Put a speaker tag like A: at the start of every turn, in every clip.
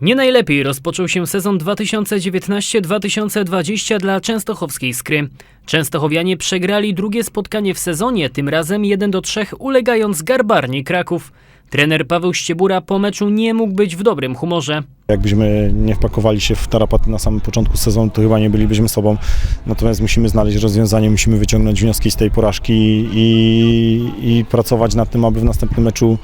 A: Nie najlepiej rozpoczął się sezon 2019-2020 dla częstochowskiej Skry. Częstochowianie przegrali drugie spotkanie w sezonie, tym razem 1 do 3 ulegając Garbarni Kraków. Trener Paweł Ściebura po meczu nie mógł być w dobrym humorze.
B: Jakbyśmy nie wpakowali się w tarapaty na samym początku sezonu, to chyba nie bylibyśmy sobą. Natomiast musimy znaleźć rozwiązanie, musimy wyciągnąć wnioski z tej porażki i, i pracować nad tym, aby w następnym meczu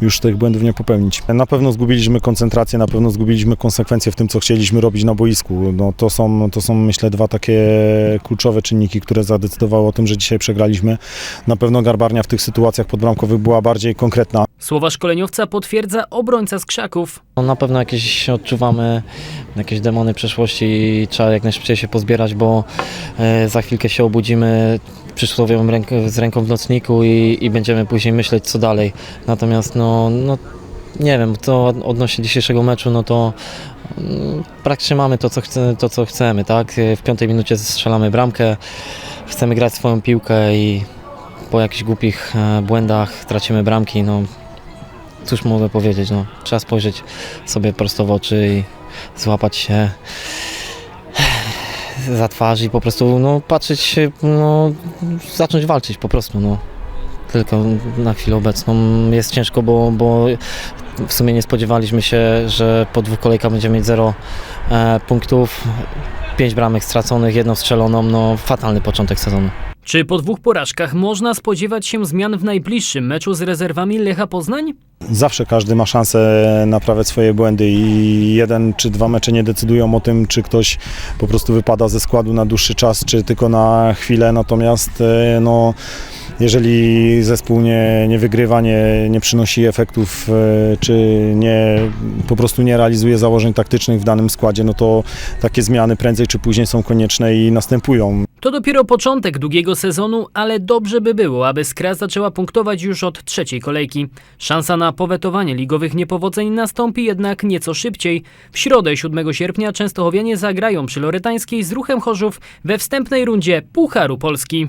B: już tych błędów nie popełnić. Na pewno zgubiliśmy koncentrację, na pewno zgubiliśmy konsekwencje w tym, co chcieliśmy robić na boisku. No, to, są, to są, myślę, dwa takie kluczowe czynniki, które zadecydowały o tym, że dzisiaj przegraliśmy. Na pewno Garbarnia w tych sytuacjach podbramkowych była bardziej konkretna.
A: Słowa szkoleniowca potwierdza obrońca z Krzaków.
C: No, na pewno jakieś odczuwamy jakieś demony przeszłości i trzeba jak najszybciej się pozbierać, bo e, za chwilkę się obudzimy przysłowiową ręk- z ręką w nocniku i, i będziemy później myśleć co dalej. Natomiast no, no nie wiem, to odnośnie dzisiejszego meczu, no to mm, praktycznie mamy to co, chce, to, co chcemy, tak? W piątej minucie strzelamy bramkę, chcemy grać swoją piłkę i po jakichś głupich e, błędach tracimy bramki, no cóż mogę powiedzieć, no trzeba spojrzeć sobie prosto w oczy i złapać się za twarz i po prostu no, patrzeć no, zacząć walczyć po prostu, no. Tylko na chwilę obecną jest ciężko, bo, bo w sumie nie spodziewaliśmy się, że po dwóch kolejkach będziemy mieć zero e, punktów, pięć bramek straconych, jedną strzeloną, no fatalny początek sezonu.
A: Czy po dwóch porażkach można spodziewać się zmian w najbliższym meczu z rezerwami Lecha Poznań?
B: Zawsze każdy ma szansę naprawiać swoje błędy i jeden czy dwa mecze nie decydują o tym, czy ktoś po prostu wypada ze składu na dłuższy czas, czy tylko na chwilę. Natomiast e, no, jeżeli zespół nie, nie wygrywa, nie, nie przynosi efektów, e, czy nie, po prostu nie realizuje założeń taktycznych w danym składzie, no to takie zmiany prędzej czy później są konieczne i następują.
A: To dopiero początek długiego sezonu, ale dobrze by było, aby Skra zaczęła punktować już od trzeciej kolejki. Szansa na powetowanie ligowych niepowodzeń nastąpi jednak nieco szybciej. W środę 7 sierpnia Częstochowianie zagrają przy Loretańskiej z Ruchem Chorzów we wstępnej rundzie Pucharu Polski.